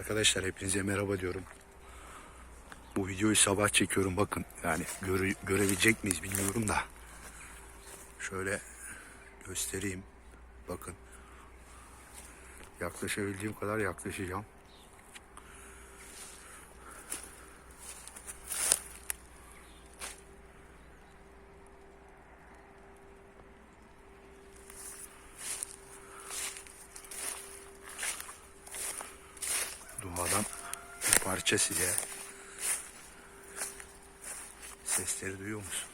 Arkadaşlar hepinize merhaba diyorum. Bu videoyu sabah çekiyorum bakın. Yani göre- görebilecek miyiz bilmiyorum da. Şöyle göstereyim. Bakın. Yaklaşabildiğim kadar yaklaşacağım. Parça size. Sesleri duyuyor musunuz?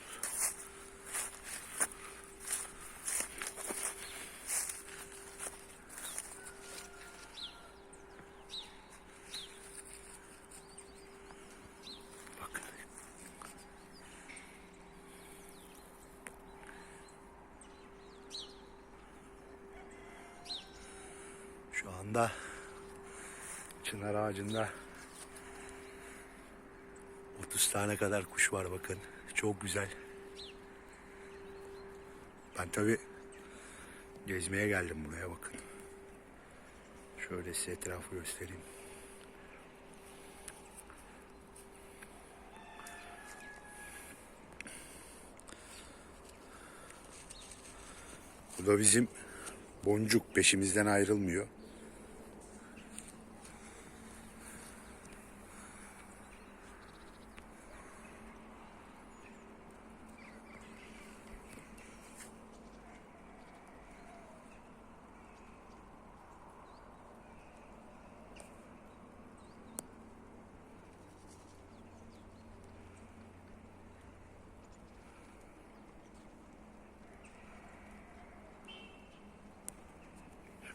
Bakın. Şu anda çınar ağacında 30 tane kadar kuş var bakın. Çok güzel. Ben tabi gezmeye geldim buraya bakın. Şöyle size etrafı göstereyim. Bu da bizim boncuk peşimizden ayrılmıyor.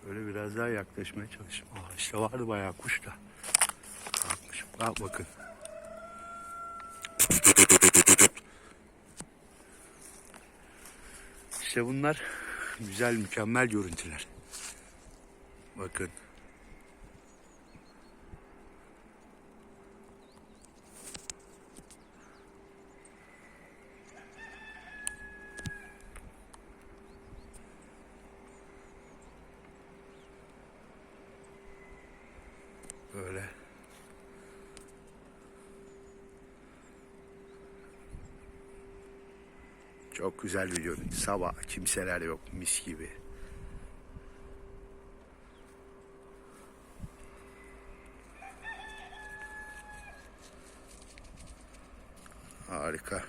Şöyle biraz daha yaklaşmaya çalışayım. Aa, işte vardı bayağı kuş da. Kalkmış. Bak bakın. İşte bunlar güzel, mükemmel görüntüler. Bakın. Böyle. Çok güzel bir. Sabah kimseler yok mis gibi. Harika.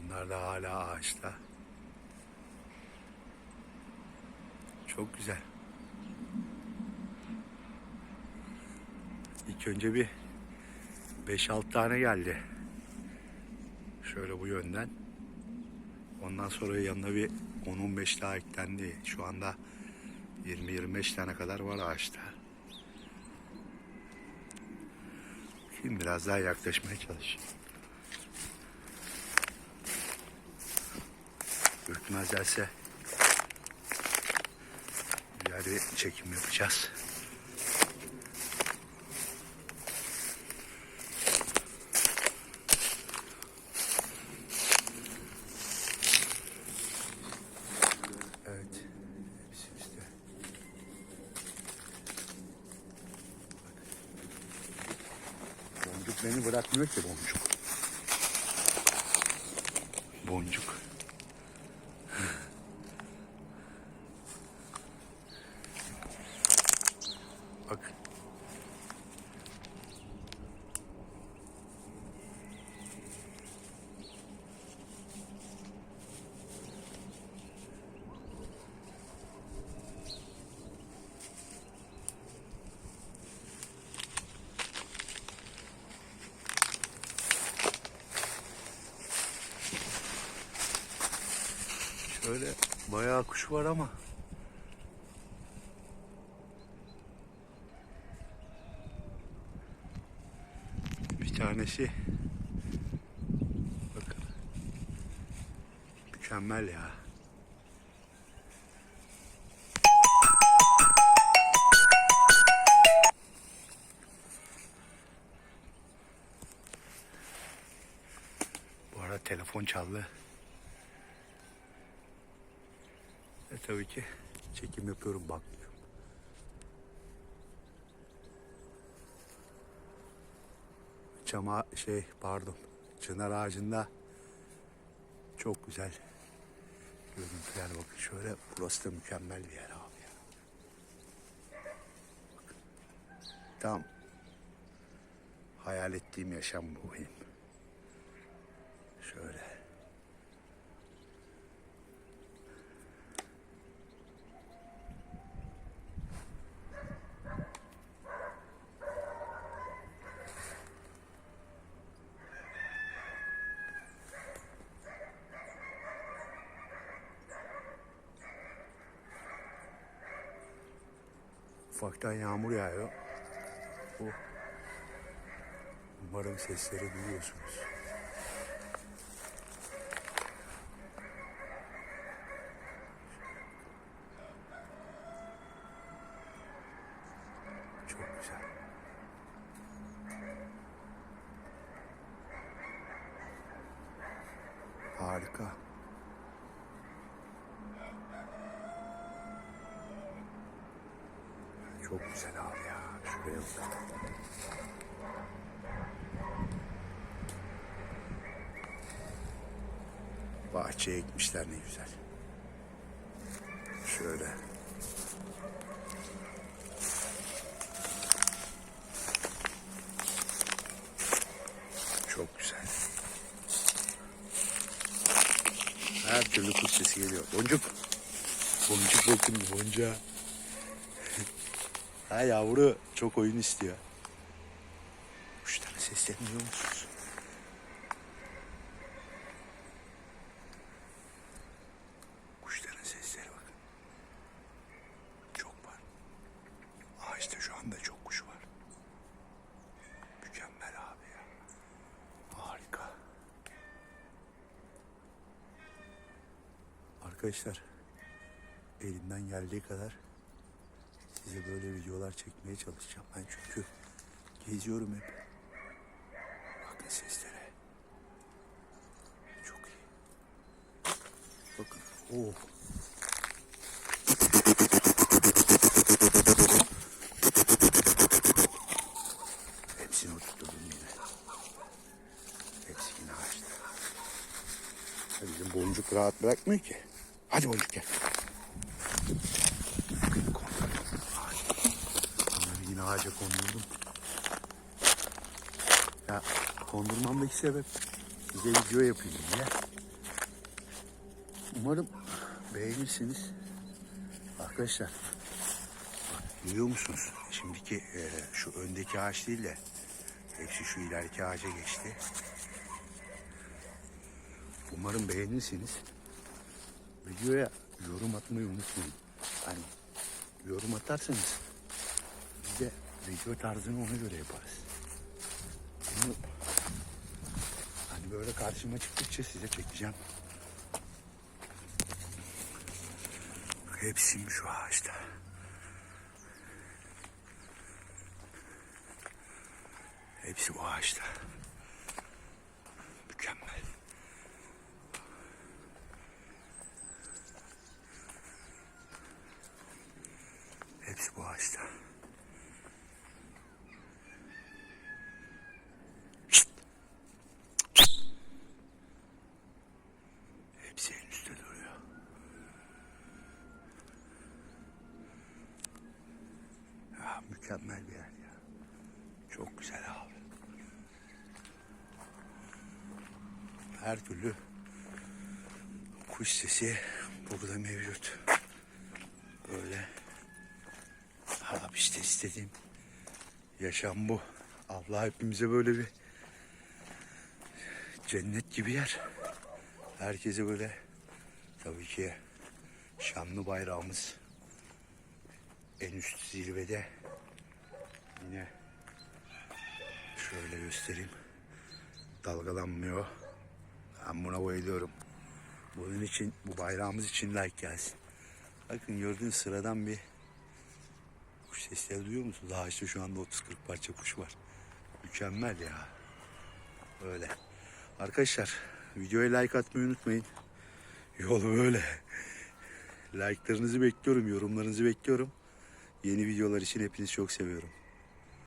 Onlar da hala ağaçta. Çok güzel. İlk önce bir 5-6 tane geldi. Şöyle bu yönden. Ondan sonra yanına bir 10-15 daha eklendi. Şu anda 20-25 tane kadar var ağaçta. Şimdi biraz daha yaklaşmaya çalışayım. Ürkmezlerse bir çekim yapacağız. Evet. Hepsi bizde. Boncuk beni bırakmıyor ki boncuk. Boncuk. Bak. Şöyle bayağı kuş var ama bir tanesi bakın mükemmel ya. Bu arada telefon çaldı. Tabii ki çekim yapıyorum bakmıyorum. Çama şey pardon çınar ağacında çok güzel görüntüler bakın şöyle burası da mükemmel bir yer abi ya. Tam hayal ettiğim yaşam bu benim. Şöyle. Ufaktan yağmur yağıyor. Bu. Umarım sesleri duyuyorsunuz. Çok güzel. Harika. Çok güzel abi ya. Şuraya bak. Bahçeye ekmişler ne güzel. Şöyle. Çok güzel. Her türlü kuş sesi geliyor. Boncuk. Boncuk bakın boncuğa. Ha yavru çok oyun istiyor. Kuşların seslerini duyuyor musunuz? Kuşların sesleri bakın. Çok var. Ağaçta şu anda çok kuş var. Mükemmel abi ya. Harika. Arkadaşlar elimden geldiği kadar size böyle videolar çekmeye çalışacağım. Ben çünkü geziyorum hep. Bakın seslere. Çok iyi. Bakın. Oh. Hepsini oturtturdum yine. Hepsi yine Bizim boncuk rahat bırakmıyor ki. Hadi boncuk gel. Yine ağaca kondurdum. Ya kondurmamdaki sebep size video yapayım diye. Umarım beğenirsiniz. Arkadaşlar duyuyor musunuz? Şimdiki e, şu öndeki ağaç değil de hepsi şu ileriki ağaca geçti. Umarım beğenirsiniz. Videoya yorum atmayı unutmayın. Hani yorum atarsanız biz de video tarzını ona göre yaparız. Bunu hani böyle karşıma çıktıkça size çekeceğim. Bak Hepsi şu ağaçta. Hepsi bu ağaçta. Mükemmel. Hepsi bu ağaçta. Şşt! Hepsi en üstte duruyor. Ya mükemmel bir yer ya. Çok güzel abi. Her türlü kuş sesi burada mevcut. Böyle Abi işte istediğim yaşam bu. Allah hepimize böyle bir cennet gibi yer. Herkese böyle tabii ki şanlı bayrağımız en üst zirvede. Yine şöyle göstereyim. Dalgalanmıyor. Ben buna bayılıyorum. Bunun için, bu bayrağımız için like gelsin. Bakın gördüğünüz sıradan bir kuş sesleri duyuyor musunuz? Ağaçta şu anda 30-40 parça kuş var. Mükemmel ya. Öyle. Arkadaşlar videoya like atmayı unutmayın. Yol böyle. Like'larınızı bekliyorum, yorumlarınızı bekliyorum. Yeni videolar için hepinizi çok seviyorum.